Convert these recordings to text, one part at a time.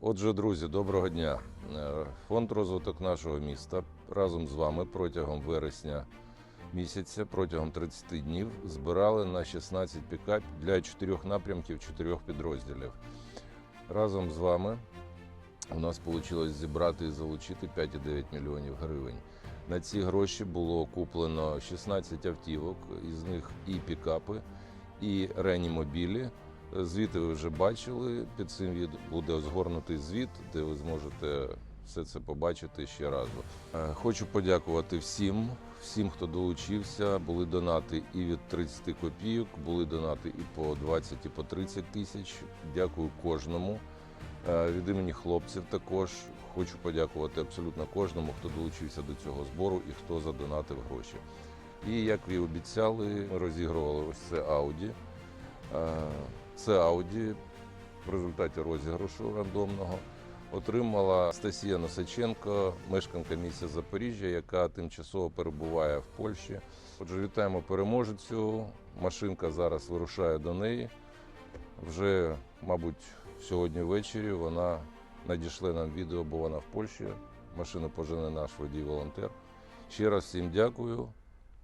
Отже, друзі, доброго дня. Е, Фонд розвиток нашого міста разом з вами протягом вересня місяця, протягом 30 днів збирали на 16 пікап для чотирьох напрямків, чотирьох підрозділів. Разом з вами у нас вийшло зібрати і залучити 5,9 мільйонів гривень. На ці гроші було куплено 16 автівок, із них і пікапи, і реанімобілі. Звіти ви вже бачили. Під цим від буде згорнутий звіт, де ви зможете все це побачити ще раз. Е, Хочу подякувати всім, всім, хто долучився. Були донати і від 30 копійок, були донати і по 20, і по 30 тисяч. Дякую кожному. Е, Від імені хлопців також хочу подякувати абсолютно кожному, хто долучився до цього збору і хто задонатив гроші. І як ви обіцяли, ми розігрували ось це Ауді. Це Ауді в результаті розіграшу рандомного отримала Стасія Носаченко, мешканка міста Запоріжжя, яка тимчасово перебуває в Польщі. Отже, вітаємо переможецю. Машинка зараз вирушає до неї. Вже, мабуть, сьогодні ввечері вона надійшли нам відео, бо вона в Польщі. Машину пожене наш водій-волонтер. Ще раз всім дякую.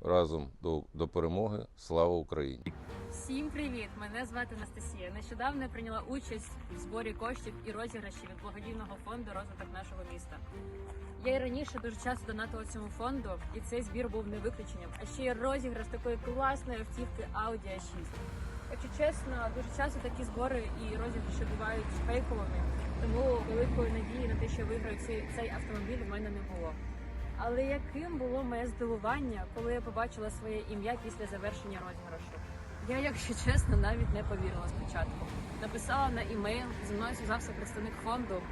Разом до, до перемоги. Слава Україні! Всім привіт! Мене звати Анастасія. Нещодавно я прийняла участь в зборі коштів і розіграші від благодійного фонду розвиток нашого міста. Я і раніше дуже часто донатила цьому фонду, і цей збір був не виключенням. А ще й розіграш такої класної автівки Audi A6. Якщо чесно, дуже часто такі збори і розіграші бувають фейковими, тому великої надії на те, що виграю цей, цей автомобіль, в мене не було. Але яким було моє здивування, коли я побачила своє ім'я після завершення розіграшу? Я, якщо чесно, навіть не повірила спочатку. Написала на імейл, зі мною зв'язався представник фонду,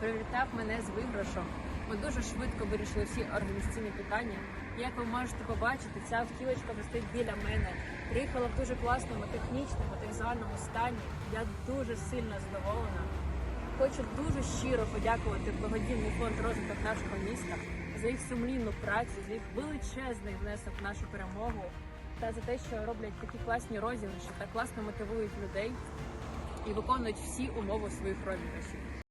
привітав мене з виграшем. Ми дуже швидко вирішили всі організаційні питання. Як ви можете побачити, ця автівочка вже біля мене. Приїхала в дуже класному технічному, так званому стані. Я дуже сильно задоволена. Хочу дуже щиро подякувати благодійний фонд розвиток нашого міста за їх сумлінну працю, за їх величезний внесок в нашу перемогу та за те, що роблять такі класні розіграші та класно мотивують людей і виконують всі умови своїх розіграшів.